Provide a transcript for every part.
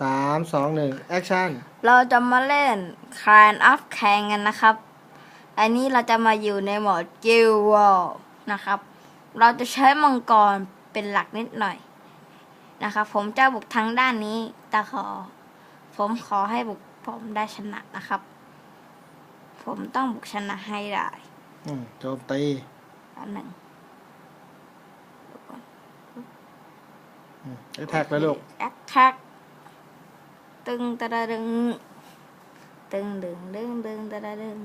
สามสองหนึ่งแอคชั่นเราจะมาเล่น Clan of c a n กันนะครับ อันนี้เราจะมาอยู่ในโหมด Guild War นะครับ เราจะใช้มังกรเป็นหลักนิดหน่อยนะครับ ผมจะบุกทางด้านนี้ แต่ขอ ผมขอให้บุกผมได้ชนะนะครับ ผมต้องบุกชนะให้ได้อืมโจมตีอันหนึ่งแท็กเลยลูกแอคแท็ก ตึงตะดะดึง ตึงดึงดึงดึงตะดะดึง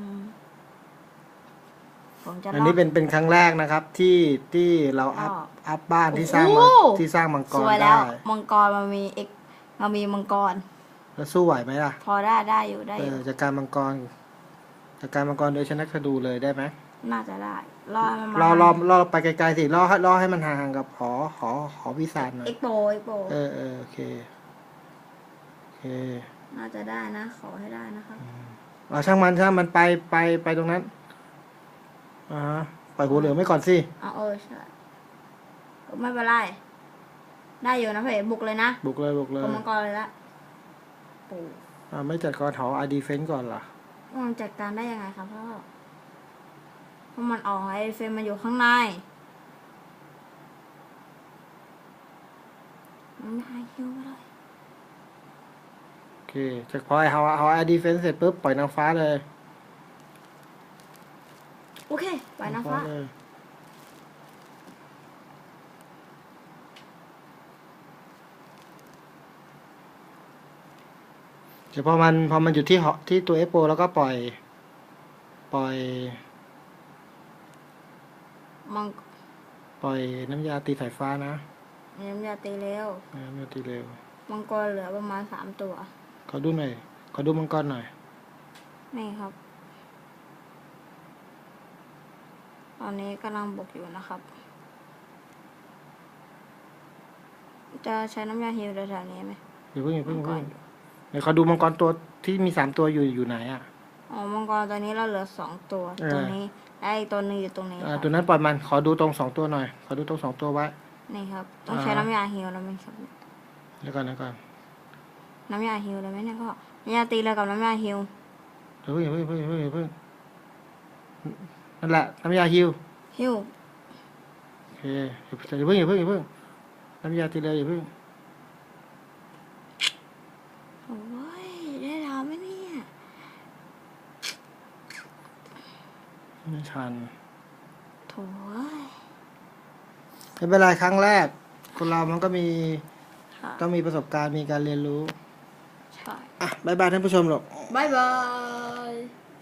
ผมจะอันนี้เป็นเป็นครั้งแรกนะครับที่ที่เราอัพอัพบ้านที่สร้างมังที่สร้างมังกสรวยแล้ได้ ว มังกรมันมีเอกมันมีมังกร แล้วสู้ไหวไหมล่ะพอได้ได้อยู่ได้เออยู่ อจากการมังกรจากการมังกรโดยชนะคดูเลยได้ไหมน่าจะได้ รอให้มันรอมารอรอไปไกลๆสิรอให้รอให้มันห่างๆกับหอหอหอวิสานหน่อย เอ็กโปเอ็กโปเออเออโอเคโอ เคน่าจะได้นะ ขอให้ได้นะครับเอาช่างมันช่างมันไปไปไปตรงนั้นอ่าปล่อยหัวเหลืองไว้ก่อนสิอ๋อเออใช่ไม่เป็นไรได้อยู่นะพี่เอกบุกเลยนะ บุกเลยบุกเลยกมังกรเลยละปูอ่าไม่จัดการหออาดีเฟนก่อนเหรอมันจัดการได้ยังไงครับพ่อเพราะมันออกไอเฟรมมันอยู่ข้างในมันหายคิวไปเลยโอ เคจากพอไอหอหออาดีเฟนเสร็จปุ๊บปล่อยนางฟ้าเลยโอเคไปนะฟ้าเลยเดี๋ยวพอมันพอมันอยู่ที่หอที่ตัวเอฟโปแล้วก็ปล่อย ปล่อย มังปล่อยน้ำยาตีสายฟ้านะเน้ำยาตีเร็ว น้ำยาตีเร็ว มังกรเหลือประมาณสามตัว ขอดูหน่อย ขอดูมังกรหน่อย นี่ครับ ตอนนี้กำลังบกอยู่นะครับ จะใช้น้ำยาฮิวแถวๆนี้ไหมอย่าเพิ่งอย่าเพิ่งมัองย่ากรเพิ่งเดี๋ยวขอดูมังกรตัวที่มีสามตัวอยู่อยู่ไหนอะ อ๋อ มังกรตัวนี้เราเหลือสองตัว เออ ตัวนี้และอีกตัวหนึงอยู่ตรงนี้คอ่ารับตัวนั้นปล่อยมัน ขอดูตรงสองตัวหน่อย ขอดูตรงสองตัวไว้ นี่ครับ ต้องใช้อ่า น้ำยาฮิวแล้วไหมครับ เดี๋ยวก่อนเดี๋ยวก่อน น้ำยาฮิวเลยไหมเนี่ยก็น้ำยาตีเลยกับน้ำยาฮิวเดี๋ยวเพิ่งอย่าเพิ่งอย่าเพิ่งอย่าเพิ่งอย่าเพิ่งนั่นแหละน้ำยาฮิวฮิวโอเคอย่าเพิ่งอย่าเพิ่งอย่าเพิ่งน้ำยาตีเลยอย่าเพิ่งโอ้ยได้แล้วไหมเนี่ยไม่ชันโถ่เอ้ยไม่เป็นไรครั้งแรก คนเรามันก็มี ค่ะต้องมีประสบการณ์มีการเรียนรู้ ใช่ อะบายบายท่านผู้ชมหรอก บายบาย